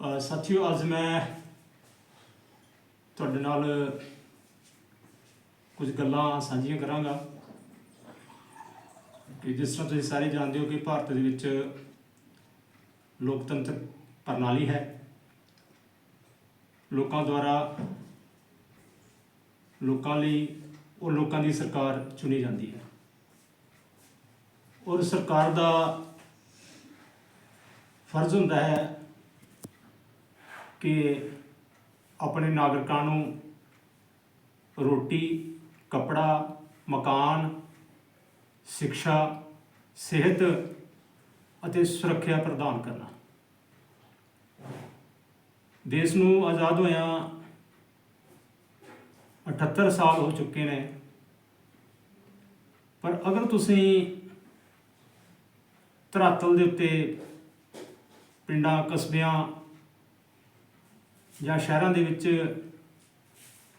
ਅ, ਸਾਥੀਓ ਅੱਜ ਮੈਂ ਤੁਹਾਡੇ ਨਾਲ ਕੁਝ ਗੱਲਾਂ ਸਾਂਝੀਆਂ ਕਰਾਂਗਾ ਕਿ ਜਿਸ ਤਰ੍ਹਾਂ ਤੁਸੀਂ ਸਾਰੇ ਜਾਣਦੇ ਹੋ ਕਿ ਭਾਰਤ ਦੇ ਵਿੱਚ ਲੋਕਤੰਤਰ ਪ੍ਰਣਾਲੀ ਹੈ। ਲੋਕਾਂ ਦੁਆਰਾ ਲੋਕਾਂ ਲਈ ਉਹ ਲੋਕਾਂ ਦੀ ਸਰਕਾਰ ਚੁਣੀ ਜਾਂਦੀ ਹੈ। ਔਰ ਸਰਕਾਰ ਦਾ ਫਰਜ਼ ਹੁੰਦਾ ਹੈ ਕਿ ਆਪਣੇ ਨਾਗਰਿਕਾਂ ਨੂੰ ਰੋਟੀ, ਕਪੜਾ, ਮਕਾਨ, ਸਿੱਖਿਆ, ਸਿਹਤ ਅਤੇ ਸੁਰੱਖਿਆ ਪ੍ਰਦਾਨ ਕਰਨਾ। ਦੇਸ਼ ਨੂੰ ਆਜ਼ਾਦ ਹੋਇਆ 78 ਸਾਲ ਹੋ ਚੁੱਕੇ ਨੇ। ਪਰ ਅਗਰ ਤੁਸੀਂ ਧਰਾਤਲ ਦੇ ਉੱਤੇ ਪਿੰਡਾਂ, ਕਸਬਿਆਂ ਜਾਂ ਸ਼ਹਿਰਾਂ ਦੇ ਵਿੱਚ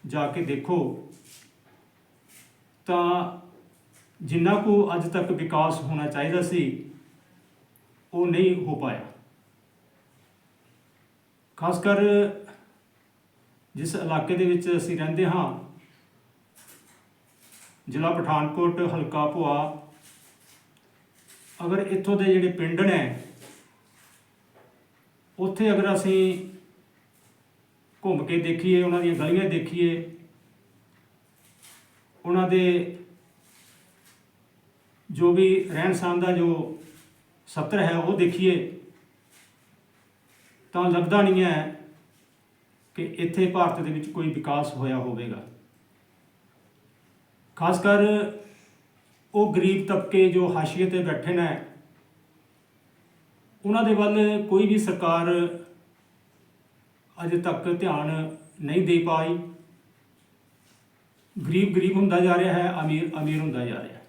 ਜਾ ਕੇ ਦੇਖੋ, ਤਾਂ ਜਿੰਨਾ ਕੁ ਅੱਜ ਤੱਕ ਵਿਕਾਸ ਹੋਣਾ ਚਾਹੀਦਾ ਸੀ, ਉਹ ਨਹੀਂ ਹੋ ਪਾਇਆ। ਖਾਸ ਕਰ ਜਿਸ ਇਲਾਕੇ ਦੇ ਵਿੱਚ ਅਸੀਂ ਰਹਿੰਦੇ ਹਾਂ, ਜ਼ਿਲ੍ਹਾ ਪਠਾਨਕੋਟ, ਹਲਕਾ ਭੁਆ, ਅਗਰ ਇੱਥੋਂ ਦੇ ਜਿਹੜੇ ਪਿੰਡ ਨੇ, ਉੱਥੇ ਅਗਰ ਅਸੀਂ ਘੁੰਮ ਕੇ ਦੇਖੀਏ, ਉਹਨਾਂ ਦੀਆਂ ਗਲੀਆਂ ਦੇਖੀਏ। ਉਹਨਾਂ ਦੇ ਜੋ ਵੀ ਰਹਿਣ ਸਹਿਣ ਦਾ ਜੋ ਸਤਰ ਹੈ, ਉਹ ਦੇਖੀਏ। ਤਾਂ ਲੱਗਦਾ ਨਹੀਂ ਹੈ ਕਿ ਇੱਥੇ ਭਾਰਤ ਦੇ ਵਿੱਚ ਕੋਈ ਵਿਕਾਸ ਹੋਇਆ ਹੋਵੇਗਾ। ਖਾਸ ਕਰ ਉਹ ਗਰੀਬ ਤਬਕੇ ਜੋ ਹਾਸ਼ੀਏ ਤੇ ਬੈਠੇ ਨੇ, ਉਹਨਾਂ ਦੇ ਵੱਲ ਕੋਈ ਵੀ ਸਰਕਾਰ ਅਜੇ ਤੱਕ ਧਿਆਨ ਨਹੀਂ ਦੇ ਪਾਈ। ਗਰੀਬ ਗਰੀਬ ਹੁੰਦਾ ਜਾ ਰਿਹਾ ਹੈ, ਅਮੀਰ ਅਮੀਰ ਹੁੰਦਾ ਜਾ ਰਿਹਾ ਹੈ।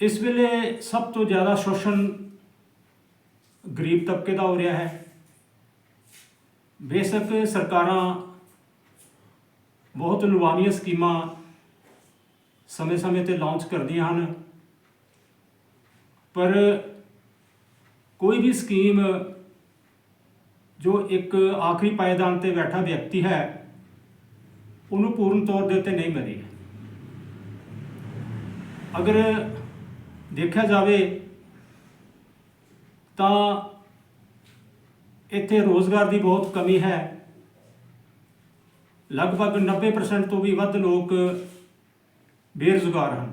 ਇਸ ਵੇਲੇ ਸਭ ਤੋਂ ਜ਼ਿਆਦਾ ਸ਼ੋਸ਼ਣ ਗਰੀਬ ਤਬਕੇ ਦਾ ਹੋ ਰਿਹਾ ਹੈ। ਬੇਸ਼ੱਕ ਸਰਕਾਰਾਂ ਬਹੁਤ ਲੁਭਾਵੀਆਂ ਸਕੀਮਾਂ ਸਮੇਂ-ਸਮੇਂ ਤੇ ਲਾਂਚ ਕਰਦੀਆਂ ਹਨ। ਪਰ ਕੋਈ ਵੀ ਸਕੀਮ ਜੋ ਇੱਕ ਆਖਰੀ ਪਾਇਦਾਨ ਤੇ ਬੈਠਾ ਵਿਅਕਤੀ ਹੈ, ਉਹਨੂੰ ਪੂਰਨ ਤੌਰ ਦੇ ਉੱਤੇ ਨਹੀਂ ਮਿਲੀ। ਅਗਰ ਦੇਖਿਆ ਜਾਵੇ, ਤਾਂ ਇੱਥੇ ਰੋਜ਼ਗਾਰ ਦੀ ਬਹੁਤ ਕਮੀ ਹੈ। ਲਗਭਗ 90% ਤੋਂ ਵੀ ਵੱਧ ਲੋਕ ਬੇਰੁਜ਼ਗਾਰ ਹਨ।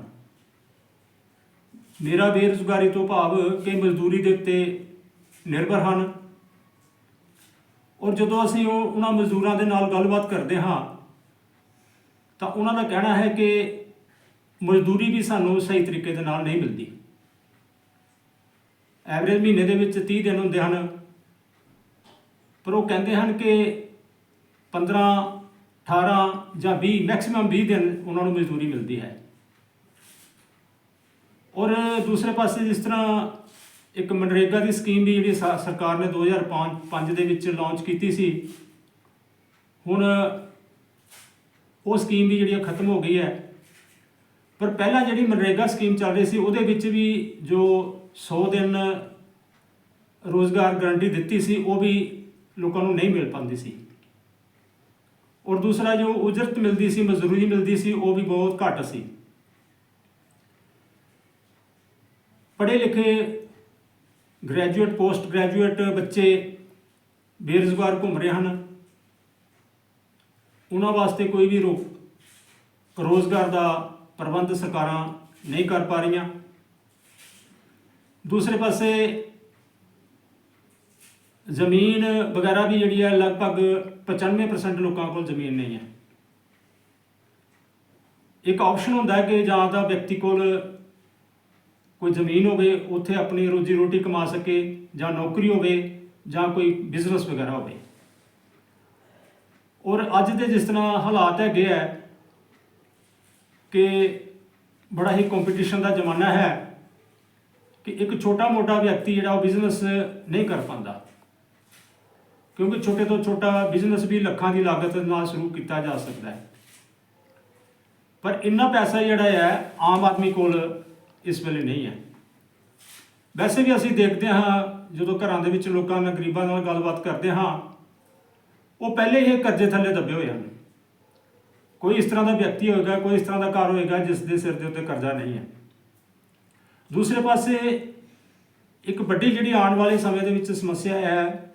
ਮੇਰਾ ਬੇਰੁਜ਼ਗਾਰੀ ਤੋਂ ਭਾਵ ਕਿ ਮਜ਼ਦੂਰੀ ਦੇ ਉੱਤੇ ਨਿਰਭਰ ਹਨ। ਔਰ ਜਦੋਂ ਅਸੀਂ ਉਹ ਉਹਨਾਂ ਮਜ਼ਦੂਰਾਂ ਦੇ ਨਾਲ ਗੱਲਬਾਤ ਕਰਦੇ ਹਾਂ, ਤਾਂ ਉਹਨਾਂ ਦਾ ਕਹਿਣਾ ਹੈ ਕਿ ਮਜ਼ਦੂਰੀ ਵੀ ਸਾਨੂੰ ਸਹੀ ਤਰੀਕੇ ਦੇ ਨਾਲ ਨਹੀਂ ਮਿਲਦੀ। ਐਵਰੇਜ ਮਹੀਨੇ ਦੇ ਵਿੱਚ 30 ਦਿਨ ਹੁੰਦੇ ਹਨ। ਪਰ ਉਹ ਕਹਿੰਦੇ ਹਨ ਕਿ 15 18 ਜਾਂ 20 ਮੈਕਸਿਮਮ 20 ਦਿਨ ਉਹਨਾਂ ਨੂੰ ਮਜ਼ਦੂਰੀ ਮਿਲਦੀ ਹੈ। ਔਰ ਦੂਸਰੇ ਪਾਸੇ ਜਿਸ ਤਰ੍ਹਾਂ ਇੱਕ ਮਨਰੇਗਾ ਦੀ ਸਕੀਮ ਵੀ ਜਿਹੜੀ ਸਾ- ਸਰਕਾਰ ਨੇ 2005 ਦੇ ਵਿੱਚ ਲਾਂਚ ਕੀਤੀ ਸੀ। ਹੁਣ ਉਹ ਸਕੀਮ ਵੀ ਜਿਹੜੀ ਆ ਖਤਮ ਹੋ ਗਈ ਹੈ। ਪਰ ਪਹਿਲਾਂ ਜਿਹੜੀ ਮਨਰੇਗਾ ਸਕੀਮ ਚੱਲ ਰਹੀ ਸੀ, ਉਹਦੇ ਵਿੱਚ ਵੀ ਜੋ 100 ਦਿਨ ਰੋਜ਼ਗਾਰ ਗਾਰੰਟੀ ਦਿੱਤੀ ਸੀ, ਉਹ ਵੀ ਲੋਕਾਂ ਨੂੰ ਨਹੀਂ ਮਿਲ ਪਾਉਂਦੀ ਸੀ। ਔਰ ਦੂਸਰਾ ਜੋ ਉਜਰਤ ਮਿਲਦੀ ਸੀ, ਮਜ਼ਦੂਰੀ ਮਿਲਦੀ ਸੀ, ਉਹ ਵੀ ਬਹੁਤ ਘੱਟ ਸੀ। ਪੜ੍ਹੇ ਲਿਖੇ ਗ੍ਰੈਜੂਏਟ ਪੋਸਟ ਗ੍ਰੈਜੂਏਟ ਬੱਚੇ ਬੇਰੁਜ਼ਗਾਰ ਘੁੰਮ ਰਹੇ ਹਨ। ਉਹਨਾਂ ਵਾਸਤੇ ਕੋਈ ਵੀ ਰੋਕ ਰੋਜ਼ਗਾਰ ਦਾ ਪ੍ਰਬੰਧ ਸਰਕਾਰਾਂ ਨਹੀਂ ਕਰ ਪਾ ਰਹੀਆਂ। ਦੂਸਰੇ ਪਾਸੇ ਜ਼ਮੀਨ ਵਗੈਰਾ ਵੀ ਜਿਹੜੀ ਹੈ ਲਗਭਗ 95% ਲੋਕਾਂ ਕੋਲ ਜ਼ਮੀਨ ਨਹੀਂ ਹੈ। ਇੱਕ ਆਪਸ਼ਨ ਹੁੰਦਾ ਹੈ ਕਿ ਜਾਂ ਤਾਂ ਵਿਅਕਤੀ ਕੋਲ ਕੋਈ ਜ਼ਮੀਨ ਹੋਵੇ, ਉੱਥੇ ਆਪਣੀ ਰੋਜੀ ਰੋਟੀ ਕਮਾ ਸਕੇ ਜਾਂ ਨੌਕਰੀ ਹੋਵੇ ਜਾਂ ਕੋਈ ਬਿਜ਼ਨਸ ਵਗੈਰਾ ਹੋਵੇ। ਔਰ ਅੱਜ ਦੇ ਜਿਸ ਤਰ੍ਹਾਂ ਹਾਲਾਤ ਹੈਗੇ ਹੈ ਕਿ ਬੜਾ ਹੀ ਕੰਪੀਟੀਸ਼ਨ ਦਾ ਜ਼ਮਾਨਾ ਹੈ ਕਿ ਇੱਕ ਛੋਟਾ ਮੋਟਾ ਵਿਅਕਤੀ ਜਿਹੜਾ ਉਹ ਬਿਜ਼ਨਸ ਨਹੀਂ ਕਰ ਪਾਉਂਦਾ। ਕਿਉਂਕਿ ਛੋਟੇ ਤੋਂ ਛੋਟਾ ਬਿਜ਼ਨਸ ਵੀ ਲੱਖਾਂ ਦੀ ਲਾਗਤ ਨਾਲ ਸ਼ੁਰੂ ਕੀਤਾ ਜਾ ਸਕਦਾ ਹੈ। ਪਰ ਇੰਨਾ ਪੈਸਾ ਜਿਹੜਾ ਹੈ ਆਮ ਆਦਮੀ ਕੋਲ ਇਸ ਵੇਲੇ ਨਹੀਂ ਹੈ। ਵੈਸੇ ਵੀ ਅਸੀਂ ਦੇਖਦੇ ਹਾਂ, ਜਦੋਂ ਘਰਾਂ ਦੇ ਵਿੱਚ ਲੋਕਾਂ ਨਾਲ ਗਰੀਬਾਂ ਨਾਲ ਗੱਲਬਾਤ ਕਰਦੇ ਹਾਂ, ਉਹ ਪਹਿਲੇ ਹੀ ਕਰਜ਼ੇ ਥੱਲੇ ਦੱਬੇ ਹੋਏ ਹਨ। ਕੋਈ ਇਸ ਤਰ੍ਹਾਂ ਦਾ ਵਿਅਕਤੀ ਹੋਏਗਾ, ਕੋਈ ਇਸ ਤਰ੍ਹਾਂ ਦਾ ਘਰ ਹੋਏਗਾ, ਜਿਸ ਦੇ ਸਿਰ ਦੇ ਉੱਤੇ ਕਰਜ਼ਾ ਨਹੀਂ ਹੈ। ਦੂਸਰੇ ਪਾਸੇ, ਇੱਕ ਵੱਡੀ ਜਿਹੜੀ ਆਉਣ ਵਾਲੇ ਸਮੇਂ ਦੇ ਵਿੱਚ ਸਮੱਸਿਆ ਹੈ,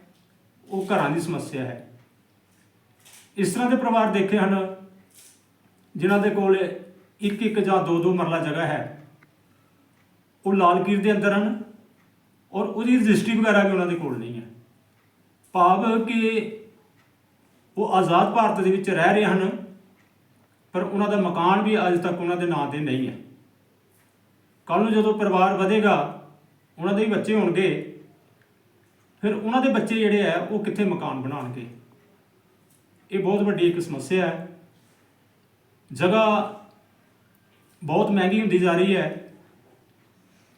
ਉਹ ਘਰਾਂ ਦੀ ਸਮੱਸਿਆ ਹੈ। ਇਸ ਤਰ੍ਹਾਂ ਦੇ ਪਰਿਵਾਰ ਦੇਖੇ ਹਨ, ਜਿਨ੍ਹਾਂ ਦੇ ਕੋਲ ਇੱਕ ਇੱਕ ਜਾਂ ਦੋ ਦੋ ਮਰਲਾ ਜਗ੍ਹਾ ਹੈ। ਉਹ ਲਾਲ ਕੀਰ ਦੇ ਅੰਦਰ ਹਨ ਔਰ ਉਹਦੀ ਰਜਿਸਟਰੀ ਵਗੈਰਾ ਵੀ ਉਹਨਾਂ ਦੇ ਕੋਲ ਨਹੀਂ ਹੈ। ਭਾਵ ਕਿ ਉਹ ਆਜ਼ਾਦ ਭਾਰਤ ਦੇ ਵਿੱਚ ਰਹਿ ਰਹੇ ਹਨ, ਪਰ ਉਹਨਾਂ ਦਾ ਮਕਾਨ ਵੀ ਅੱਜ ਤੱਕ ਉਹਨਾਂ ਦੇ ਨਾਂ ਤੇ ਨਹੀਂ ਹੈ। ਕੱਲ ਨੂੰ ਜਦੋਂ ਪਰਿਵਾਰ ਵਧੇਗਾ, ਉਹਨਾਂ ਦੇ ਬੱਚੇ ਹੋਣਗੇ, ਫਿਰ ਉਹਨਾਂ ਦੇ ਬੱਚੇ ਜਿਹੜੇ ਆ ਉਹ ਕਿੱਥੇ ਮਕਾਨ ਬਣਾਉਣਗੇ? ਇਹ ਬਹੁਤ ਵੱਡੀ ਇੱਕ ਸਮੱਸਿਆ ਹੈ। ਜਗ੍ਹਾ ਬਹੁਤ ਮਹਿੰਗੀ ਹੁੰਦੀ ਜਾ ਰਹੀ ਹੈ।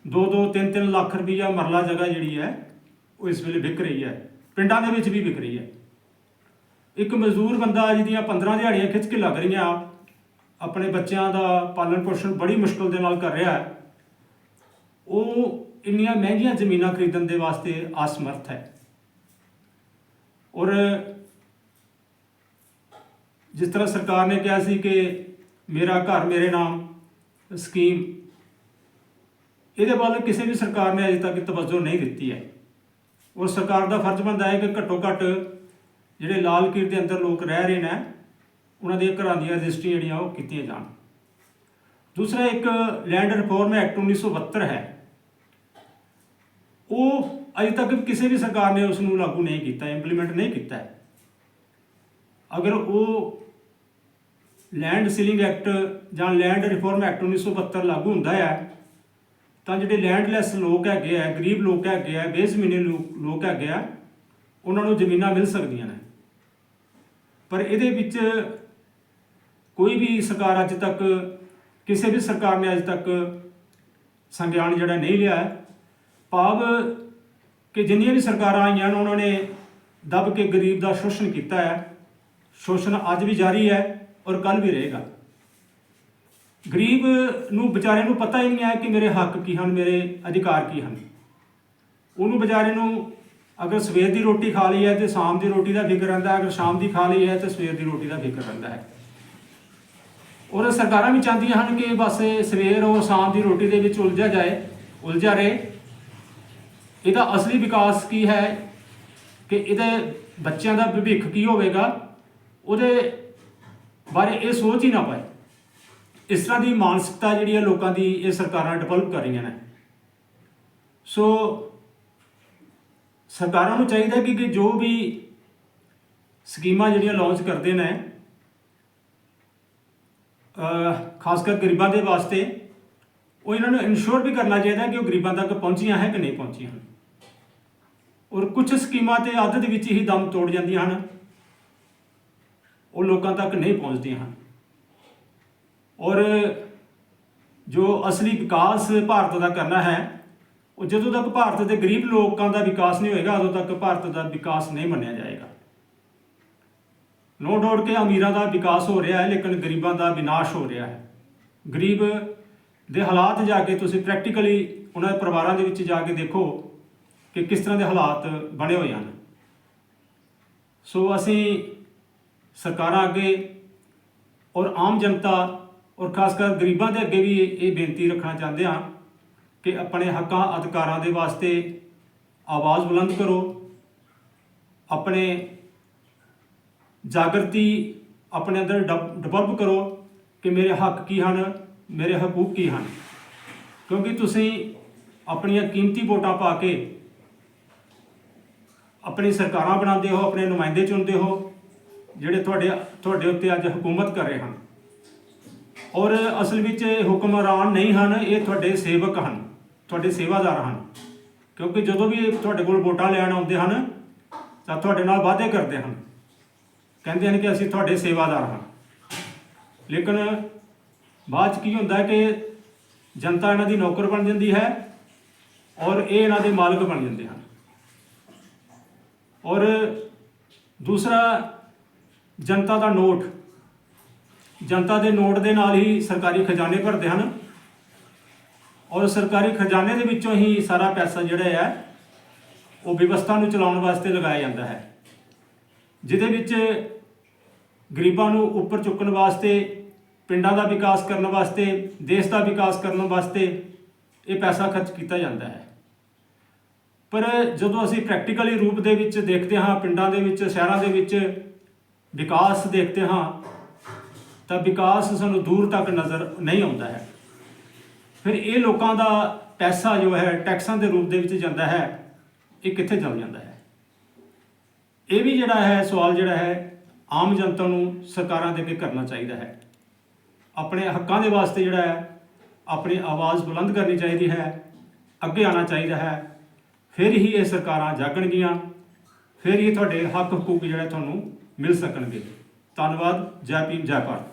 2-2 3-3 ਲੱਖ ਰੁਪਈਆ ਮਰਲਾ ਜਗ੍ਹਾ ਜਿਹੜੀ ਹੈ, ਉਹ ਇਸ ਵੇਲੇ ਵਿਕ ਰਹੀ ਹੈ। ਪਿੰਡਾਂ ਦੇ ਵਿੱਚ ਵੀ ਵਿਕ ਰਹੀ ਹੈ। ਇੱਕ ਮਜ਼ਦੂਰ ਬੰਦਾ ਜਿਹਦੀਆਂ 15 ਦਿਹਾੜੀਆਂ ਖਿੱਚ ਕੇ ਲੱਗ ਰਹੀਆਂ। ਆਪਣੇ ਬੱਚਿਆਂ ਦਾ ਪਾਲਣ ਪੋਸ਼ਣ ਬੜੀ ਮੁਸ਼ਕਲ ਦੇ ਨਾਲ ਕਰ ਰਿਹਾ ਹੈ। ਉਹ ਇੰਨੀਆਂ ਮਹਿੰਗੀਆਂ ਜ਼ਮੀਨਾਂ ਖਰੀਦਣ ਦੇ ਵਾਸਤੇ ਅਸਮਰਥ ਹੈ। ਔਰ ਜਿਸ ਤਰ੍ਹਾਂ ਸਰਕਾਰ ਨੇ ਕਿਹਾ ਸੀ ਕਿ ਮੇਰਾ ਘਰ ਮੇਰੇ ਨਾਮ ਸਕੀਮ ਇਹਦੇ ਵੱਲ ਕਿਸੇ ਵੀ ਸਰਕਾਰ ਨੇ ਅਜੇ ਤੱਕ ਤਵੱਜੋ ਨਹੀਂ ਦਿੱਤੀ ਹੈ। ਔਰ ਸਰਕਾਰ ਦਾ ਫਰਜ਼ ਬਣਦਾ ਹੈ ਕਿ ਘੱਟੋ ਘੱਟ ਜਿਹੜੇ ਲਾਲ ਕੀਰ ਦੇ ਅੰਦਰ ਲੋਕ ਰਹਿ ਰਹੇ ਨੇ, ਉਹਨਾਂ ਦੇ ਘਰਾਂ ਦੀਆਂ ਰਜਿਸਟਰੀ ਜਿਹੜੀਆਂ ਉਹ ਕੀਤੀਆਂ ਜਾਣ। ਦੂਸਰਾ ਇੱਕ ਲੈਂਡ ਰਿਫਾਰਮ ਐਕਟ 1972 ਹੈ। ਉਹ ਅਜੇ ਤੱਕ ਕਿਸੇ ਵੀ ਸਰਕਾਰ ਨੇ ਉਸ ਨੂੰ ਲਾਗੂ ਨਹੀਂ ਕੀਤਾ ਇੰਪਲੀਮੈਂਟ ਨਹੀਂ ਕੀਤਾ ਅਗਰ ਉਹ ਲੈਂਡ ਸੀਲਿੰਗ ਐਕਟ ਜਾਂ ਲੈਂਡ ਰਿਫਾਰਮ ਐਕਟ 1972 ਲਾਗੂ ਹੁੰਦਾ ਹੈ ਤਾਂ ਜਿਹੜੇ ਲੈਂਡਲੈਸ ਲੋਕ ਹੈਗੇ ਆ, ਗਰੀਬ ਲੋਕ ਹੈਗੇ ਆ, ਬੇਜ਼ਮੀਨੇ ਲੋਕ ਹੈਗੇ ਆ, ਉਹਨਾਂ ਨੂੰ ਜ਼ਮੀਨਾਂ ਮਿਲ ਸਕਦੀਆਂ ਨੇ। ਪਰ ਇਹਦੇ ਵਿੱਚ ਕੋਈ ਵੀ ਸਰਕਾਰ ਅੱਜ ਤੱਕ, ਕਿਸੇ ਵੀ ਸਰਕਾਰ ਨੇ ਅੱਜ ਤੱਕ ਸੰਗਿਆਨ ਜਿਹੜਾ ਨਹੀਂ ਲਿਆ ਭਾਵ ਕਿ ਜਿੰਨੀਆਂ ਵੀ ਸਰਕਾਰਾਂ ਆਈਆਂ ਨੇ, ਉਹਨਾਂ ਨੇ ਦਬ ਕੇ ਗਰੀਬ ਦਾ ਸ਼ੋਸ਼ਣ ਕੀਤਾ ਹੈ। ਸ਼ੋਸ਼ਣ ਅੱਜ ਵੀ ਜਾਰੀ ਹੈ ਔਰ ਕੱਲ ਵੀ ਰਹੇਗਾ। ਗਰੀਬ ਨੂੰ ਵਿਚਾਰੇ ਨੂੰ ਪਤਾ ਹੀ ਨਹੀਂ ਹੈ ਕਿ ਮੇਰੇ ਹੱਕ ਕੀ ਹਨ, ਮੇਰੇ ਅਧਿਕਾਰ ਕੀ ਹਨ। ਉਹਨੂੰ ਵਿਚਾਰੇ ਨੂੰ ਅਗਰ ਸਵੇਰ ਦੀ ਰੋਟੀ ਖਾ ਲਈ ਹੈ ਤੇ ਸ਼ਾਮ ਦੀ ਰੋਟੀ ਦਾ ਫਿਕਰ ਰਹਿੰਦਾ ਅਗਰ ਸ਼ਾਮ ਦੀ ਖਾ ਲਈ ਹੈ ਤੇ ਸਵੇਰ ਦੀ ਰੋਟੀ ਦਾ ਫਿਕਰ ਰਹਿੰਦਾ ਹੈ। ਔਰ ਸਰਕਾਰਾਂ ਵੀ ਚਾਹੁੰਦੀਆਂ ਹਨ ਕਿ ਬਸ ਸਵੇਰ ਔਰ ਸ਼ਾਮ ਦੀ ਰੋਟੀ ਦੇ ਵਿੱਚ ਉਲਝਿਆ ਜਾਏ, ਉਲਝਿਆ ਰਹੇ। ਇਹਦਾ ਅਸਲੀ ਵਿਕਾਸ ਕੀ ਹੈ ਕਿ ਇਹਦੇ ਬੱਚਿਆਂ ਦਾ ਭਵਿੱਖ ਕੀ ਹੋਵੇਗਾ, ਉਹਦੇ ਬਾਰੇ ਇਹ ਸੋਚ ਹੀ ਨਾ ਪਾਏ। ਇਸ ਤਰ੍ਹਾਂ ਦੀ ਮਾਨਸਿਕਤਾ ਜਿਹੜੀ ਹੈ ਲੋਕਾਂ ਦੀ ਇਹ ਸਰਕਾਰਾਂ ਡਿਵੈਲਪ ਕਰ ਰਹੀਆਂ ਨੇ। ਸੋ ਸਰਕਾਰਾਂ ਨੂੰ ਚਾਹੀਦਾ ਕਿ ਕਿ ਜੋ ਵੀ ਸਕੀਮਾਂ ਜਿਹੜੀਆਂ ਲਾਂਚ ਕਰਦੇ ਨੇ ਖਾਸ ਕਰ ਗਰੀਬਾਂ ਦੇ ਵਾਸਤੇ, ਉਹ ਇਹਨਾਂ ਨੂੰ ਇਨਸ਼ੋਰ ਵੀ ਕਰਨਾ ਚਾਹੀਦਾ ਕਿ ਉਹ ਗਰੀਬਾਂ ਤੱਕ ਪਹੁੰਚੀਆਂ ਹੈ ਕਿ ਨਹੀਂ ਪਹੁੰਚੀਆਂ। ਹਨ ਔਰ ਕੁਝ ਸਕੀਮਾਂ ਤੇ ਅੱਧ ਦੇ ਵਿੱਚ ਹੀ ਦਮ ਤੋੜ ਜਾਂਦੀਆਂ ਹਨ। ਉਹ ਲੋਕਾਂ ਤੱਕ ਨਹੀਂ ਪਹੁੰਚਦੀਆਂ ਹਨ। ਔਰ ਜੋ ਅਸਲੀ ਵਿਕਾਸ ਭਾਰਤ ਦਾ ਕਰਨਾ ਹੈ, ਉਹ ਜਦੋਂ ਤੱਕ ਭਾਰਤ ਦੇ ਗਰੀਬ ਲੋਕਾਂ ਦਾ ਵਿਕਾਸ ਨਹੀਂ ਹੋਏਗਾ, ਉਦੋਂ ਤੱਕ ਭਾਰਤ ਦਾ ਵਿਕਾਸ ਨਹੀਂ ਮੰਨਿਆ ਜਾਏਗਾ। ਨੋ ਡਾਊਟ ਕਿ ਅਮੀਰਾਂ ਦਾ ਵਿਕਾਸ ਹੋ ਰਿਹਾ ਹੈ, ਲੇਕਿਨ ਗਰੀਬਾਂ ਦਾ ਵਿਨਾਸ਼ ਹੋ ਰਿਹਾ ਹੈ। ਗਰੀਬ ਦੇ ਹਾਲਾਤ ਜਾ ਕੇ ਤੁਸੀਂ ਪ੍ਰੈਕਟੀਕਲੀ ਉਹਨਾਂ ਦੇ ਪਰਿਵਾਰਾਂ ਦੇ ਵਿੱਚ ਜਾ ਕੇ ਦੇਖੋ ਕਿ ਕਿਸ ਤਰ੍ਹਾਂ ਦੇ ਹਾਲਾਤ ਬਣੇ ਹੋਏ ਹਨ। ਸੋ ਅਸੀਂ ਸਰਕਾਰਾਂ ਅੱਗੇ ਔਰ ਆਮ ਜਨਤਾ ਔਰ ਖਾਸ ਕਰ ਗਰੀਬਾਂ ਦੇ ਅੱਗੇ ਵੀ ਇਹ ਬੇਨਤੀ ਰੱਖਣਾ ਚਾਹੁੰਦੇ ਹਾਂ ਕਿ ਆਪਣੇ ਹੱਕਾਂ, ਅਧਿਕਾਰਾਂ ਦੇ ਵਾਸਤੇ ਆਵਾਜ਼ ਬੁਲੰਦ ਕਰੋ, ਆਪਣੇ ਜਾਗਰਤੀ ਆਪਣੇ ਅੰਦਰ ਡਿਵੈਲਪ ਕਰੋ ਕਿ ਮੇਰੇ ਹੱਕ ਕੀ ਹਨ, ਮੇਰੇ ਹਕੂਕ ਕੀ ਹਨ। ਕਿਉਂਕਿ ਤੁਸੀਂ ਆਪਣੀਆਂ ਕੀਮਤੀ ਵੋਟਾਂ ਪਾ ਕੇ ਆਪਣੀ ਸਰਕਾਰਾਂ ਬਣਾਉਂਦੇ ਹੋ, ਆਪਣੇ ਨੁਮਾਇੰਦੇ ਚੁਣਦੇ ਹੋ, ਜਿਹੜੇ ਤੁਹਾਡੇ ਤੁਹਾਡੇ ਉੱਤੇ ਅੱਜ ਹਕੂਮਤ ਕਰ ਰਹੇ ਹਨ। ਔਰ ਅਸਲ ਵਿੱਚ ਹੁਕਮਰਾਨ ਨਹੀਂ ਹਨ, ਇਹ ਤੁਹਾਡੇ ਸੇਵਕ ਹਨ, ਤੁਹਾਡੇ ਸੇਵਾਦਾਰ ਹਨ। ਕਿਉਂਕਿ ਜਦੋਂ ਵੀ ਤੁਹਾਡੇ ਕੋਲ ਵੋਟਾਂ ਲੈਣ ਆਉਂਦੇ ਹਨ, ਤਾਂ ਤੁਹਾਡੇ ਨਾਲ ਵਾਅਦੇ ਕਰਦੇ ਹਨ। ਕਹਿੰਦੇ ਹਨ ਕਿ ਅਸੀਂ ਤੁਹਾਡੇ ਸੇਵਾਦਾਰ ਹਾਂ। ਲੇਕਿਨ ਬਾਅਦ ਚ ਕੀ ਹੁੰਦਾ ਕਿ ਜਨਤਾ ਇਹਨਾਂ ਦੀ ਨੌਕਰ ਬਣ ਜਾਂਦੀ ਹੈ ਔਰ ਇਹ ਇਹਨਾਂ ਦੇ ਮਾਲਕ ਬਣ ਜਾਂਦੇ ਹਨ। ਔਰ ਦੂਸਰਾ, ਜਨਤਾ ਦਾ ਨੋਟ ਜਨਤਾ ਦੇ ਨੋਟ ਦੇ ਨਾਲ ਹੀ ਸਰਕਾਰੀ ਖਜ਼ਾਨੇ ਭਰਦੇ ਹਨ। ਔਰ ਸਰਕਾਰੀ ਖਜ਼ਾਨੇ ਦੇ ਵਿੱਚੋਂ ਹੀ ਸਾਰਾ ਪੈਸਾ ਜਿਹੜਾ ਹੈ, ਉਹ ਵਿਵਸਥਾ ਨੂੰ ਚਲਾਉਣ ਵਾਸਤੇ ਲਗਾਇਆ ਜਾਂਦਾ ਹੈ। ਜਿਹਦੇ ਵਿੱਚ ਗਰੀਬਾਂ ਨੂੰ ਉੱਪਰ ਚੁੱਕਣ ਵਾਸਤੇ, ਪਿੰਡਾਂ ਦਾ ਵਿਕਾਸ ਕਰਨ ਵਾਸਤੇ, ਦੇਸ਼ ਦਾ ਵਿਕਾਸ ਕਰਨ ਵਾਸਤੇ ਇਹ ਪੈਸਾ ਖਰਚ ਕੀਤਾ ਜਾਂਦਾ ਹੈ। ਪਰ ਜਦੋਂ ਅਸੀਂ ਪ੍ਰੈਕਟੀਕਲੀ ਰੂਪ ਦੇ ਵਿੱਚ ਦੇਖਦੇ ਹਾਂ, ਪਿੰਡਾਂ ਦੇ ਵਿੱਚ, ਸ਼ਹਿਰਾਂ ਦੇ ਵਿੱਚ ਵਿਕਾਸ ਦੇਖਦੇ ਹਾਂ ਤਾਂ ਵਿਕਾਸ ਸਾਨੂੰ ਦੂਰ ਤੱਕ ਨਜ਼ਰ ਨਹੀਂ ਆਉਂਦਾ ਹੈ। ਫਿਰ ਇਹ ਲੋਕਾਂ ਦਾ ਪੈਸਾ ਜੋ ਹੈ, ਟੈਕਸਾਂ ਦੇ ਰੂਪ ਦੇ ਵਿੱਚ ਜਾਂਦਾ ਹੈ, ਇਹ ਕਿੱਥੇ ਚਲ ਜਾਂਦਾ ਹੈ? ਇਹ ਵੀ ਜਿਹੜਾ ਹੈ, ਸਵਾਲ ਜਿਹੜਾ ਹੈ, ਆਮ ਜਨਤਾ ਨੂੰ ਸਰਕਾਰਾਂ ਦੇ ਅੱਗੇ ਕਰਨਾ ਚਾਹੀਦਾ ਹੈ। ਆਪਣੇ ਹੱਕਾਂ ਦੇ ਵਾਸਤੇ ਜਿਹੜਾ ਹੈ, ਆਪਣੀ ਆਵਾਜ਼ ਬੁਲੰਦ ਕਰਨੀ ਚਾਹੀਦੀ ਹੈ, ਅੱਗੇ ਆਉਣਾ ਚਾਹੀਦਾ ਹੈ। ਫਿਰ ਹੀ ਇਹ ਸਰਕਾਰਾਂ ਜਾਗਣਗੀਆਂ, ਫਿਰ ਹੀ ਤੁਹਾਡੇ ਹੱਕ ਹਕੂਕ ਜਿਹੜਾ ਤੁਹਾਨੂੰ ਮਿਲ ਸਕਣਗੇ। ਧੰਨਵਾਦ, ਜੈ ਭੀਮ, ਜੈ ਭਾਰਤ।